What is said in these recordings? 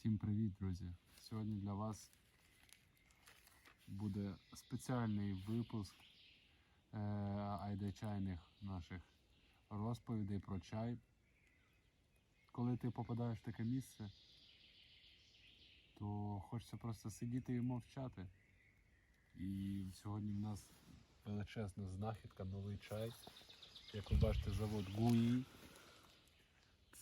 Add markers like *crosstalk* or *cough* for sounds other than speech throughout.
Всім привіт, друзі! Сьогодні для вас буде спеціальний випуск е, айдачайних наших розповідей про чай. Коли ти попадаєш в таке місце, то хочеться просто сидіти і мовчати. І сьогодні в нас величезна знахідка, новий чай. Як ви бачите, завод Гуї.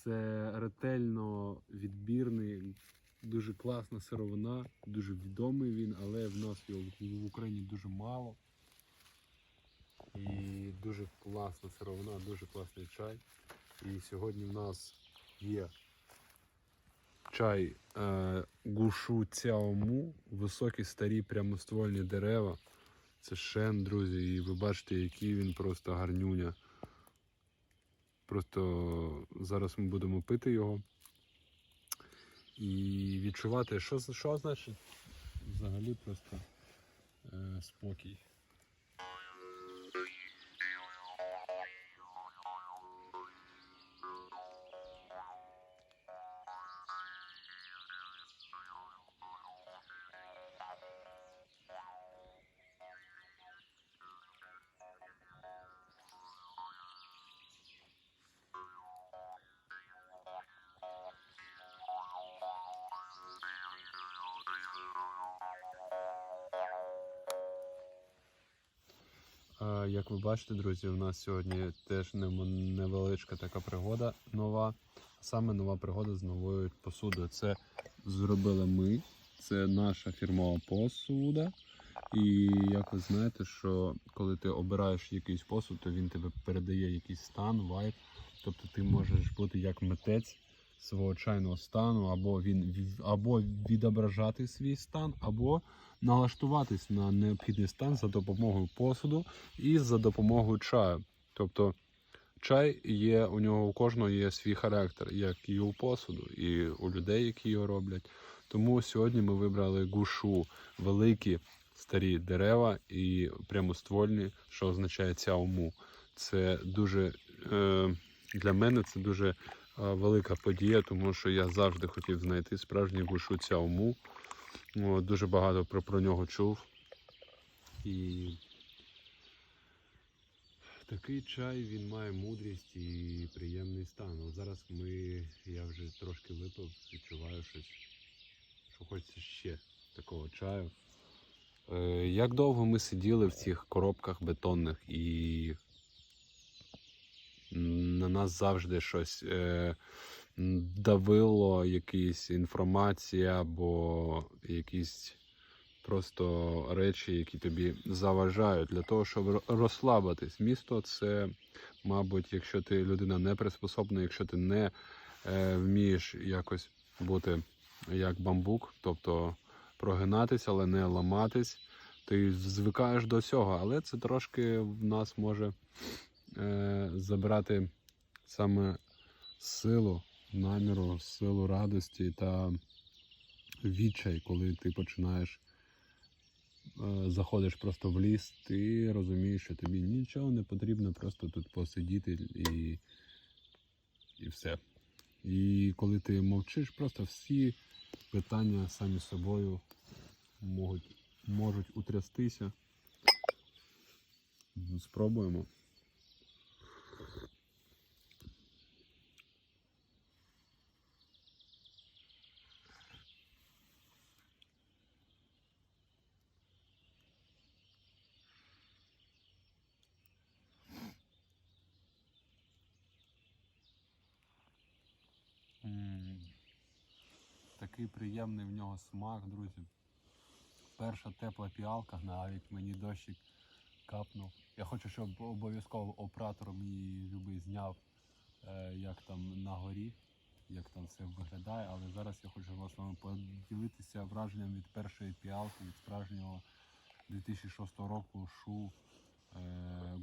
Це ретельно відбірний, дуже класна сировина, дуже відомий він, але в нас його в Україні дуже мало. І дуже класна сировина, дуже класний чай. І сьогодні в нас є чай е, гушу цяому, високі старі прямоствольні дерева. Це шен, друзі, і ви бачите, який він просто гарнюня. Просто зараз ми будемо пити його і відчувати, що, що значить взагалі просто е, спокій. Як ви бачите, друзі, у нас сьогодні теж невеличка така пригода нова. Саме нова пригода з новою посудою. Це зробили ми, це наша фірмова посуда. І як ви знаєте, що коли ти обираєш якийсь посуд, то він тебе передає якийсь стан, вайб. Тобто ти можеш бути як митець свого чайного стану, або він або відображати свій стан, або налаштуватись на необхідний стан за допомогою посуду і за допомогою чаю. Тобто чай є, у нього у кожного є свій характер, як і у посуду, і у людей, які його роблять. Тому сьогодні ми вибрали гушу великі старі дерева і прямоствольні, що означає цяому. Це дуже е, для мене це дуже е, велика подія, тому що я завжди хотів знайти справжню гушу цяому. О, дуже багато про, про нього чув. І такий чай він має мудрість і приємний стан. От зараз ми, я вже трошки випив, відчуваю щось, що хочеться ще такого чаю. Е, як довго ми сиділи в цих коробках бетонних і на нас завжди щось е, давило, якісь інформація або якісь просто речі, які тобі заважають для того, щоб розслабитись. Місто це, мабуть, якщо ти людина не приспособлена, якщо ти не е, вмієш якось бути як бамбук, тобто прогинатись, але не ламатись. Ти звикаєш до цього, але це трошки в нас може е, забрати саме силу, наміру, силу радості та відчай, коли ти починаєш е, заходиш просто в ліс, ти розумієш, що тобі нічого не потрібно, просто тут посидіти і, і все. І коли ти мовчиш, просто всі питання самі собою можуть, можуть утрястися. Спробуємо. Такий приємний в нього смак, друзі. Перша тепла піалка, навіть мені дощик капнув. Я хочу, щоб обов'язково оператор мій любий зняв, е, як там на горі, як там все виглядає. Але зараз я хочу з вами поділитися враженням від першої піалки, від справжнього 2006 року шу, е,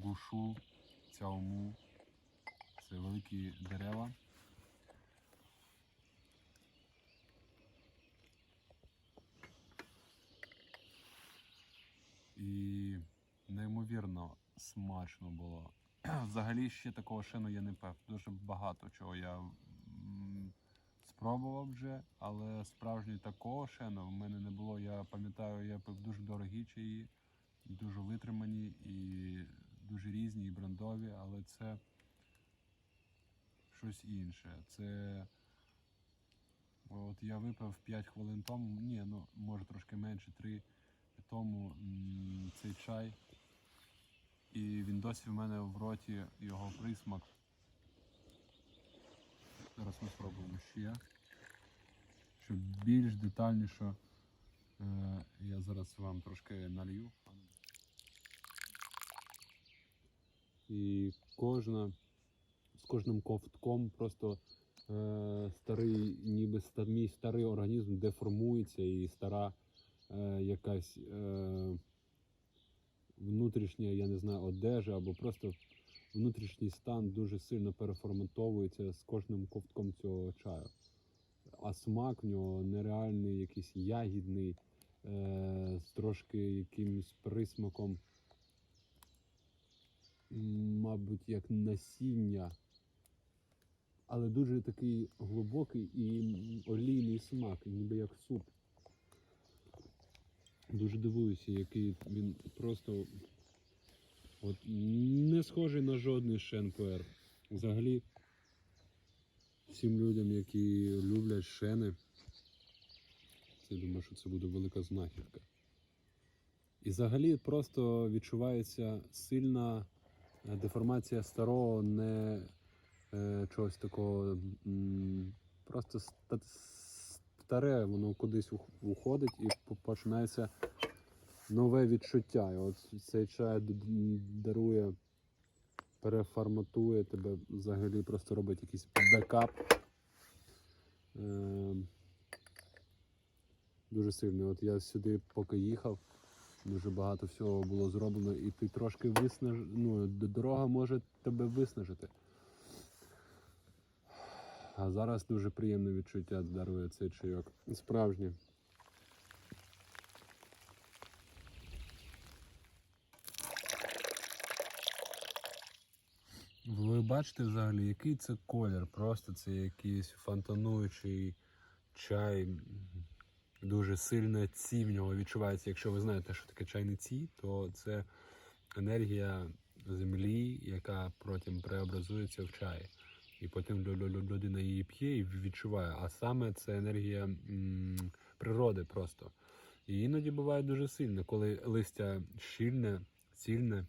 гушу, цяому. Це великі дерева. І неймовірно смачно було. *clears throat* Взагалі ще такого шину я не пив. Дуже багато чого я спробував вже, але справжнього такого шену в мене не було. Я пам'ятаю, я пив дуже дорогі чаї, дуже витримані і дуже різні, і брендові, але це щось інше. Це от я випив 5 хвилин тому, ні, ну може трошки менше, 3 тому цей чай. І він досі в мене в роті його присмак. Зараз ми спробуємо ще. Щоб більш детальніше е, я зараз вам трошки налью. І кожна, з кожним ковтком просто е, старий, ніби мій старий організм деформується і стара е, якась е, внутрішня, я не знаю, одежа або просто внутрішній стан дуже сильно переформатовується з кожним ковтком цього чаю. А смак в нього нереальний, якийсь ягідний, е, з трошки якимось присмаком, мабуть, як насіння, але дуже такий глибокий і олійний смак, ніби як суп. Дуже дивуюся, який він просто от, не схожий на жодний шен-пуер. Взагалі, всім людям, які люблять шени, я думаю, що це буде велика знахідка. І взагалі просто відчувається сильна е, деформація старого, не е, чогось такого. м, Просто старе, воно кудись уходить і починається нове відчуття. І от цей чай дарує, переформатує тебе, взагалі просто робить якийсь бекап. Е, дуже сильний. От я сюди поки їхав, дуже багато всього було зроблено, і ти трошки виснаж... ну, дорога може тебе виснажити. А зараз дуже приємне відчуття дарує цей чайок. Справжнє. Ви бачите взагалі, який це колір? Просто це якийсь фонтануючий чай. Дуже сильна ці в нього відчувається. Якщо ви знаєте, що таке чайний ці, то це енергія землі, яка потім преобразується в чай. І потім лю- лю- лю- людина її п'є і відчуває. А саме це енергія природи просто. І іноді буває дуже сильно, коли листя щільне, цільне,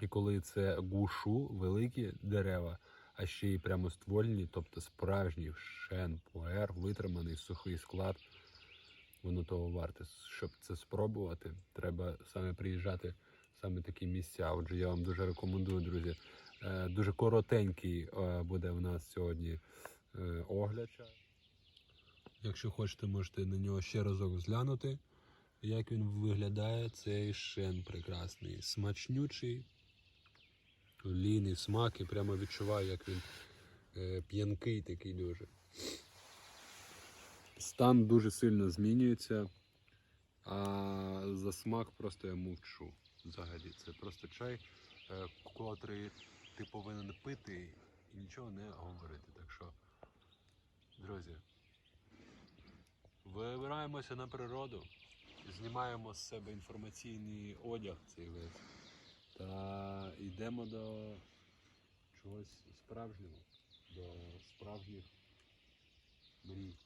і коли це гушу, великі дерева, а ще й прямоствольні, тобто справжній шен, пуер, витриманий сухий склад, воно того варте. Щоб це спробувати, треба саме приїжджати саме такі місця. Отже, я вам дуже рекомендую, друзі. Е, Дуже коротенький е, буде в нас сьогодні е, огляд. Якщо хочете, можете на нього ще разок зглянути, як він виглядає. Цей шен прекрасний, смачнючий, олійний смак і прямо відчуваю, як він п'янкий такий дуже. Стан дуже сильно змінюється, а за смак просто я мовчу взагалі. Це просто чай, котрий ти повинен пити і нічого не говорити. Так що, друзі, вибираємося на природу, знімаємо з себе інформаційний одяг цей весь та йдемо до чогось справжнього, до справжніх мрій.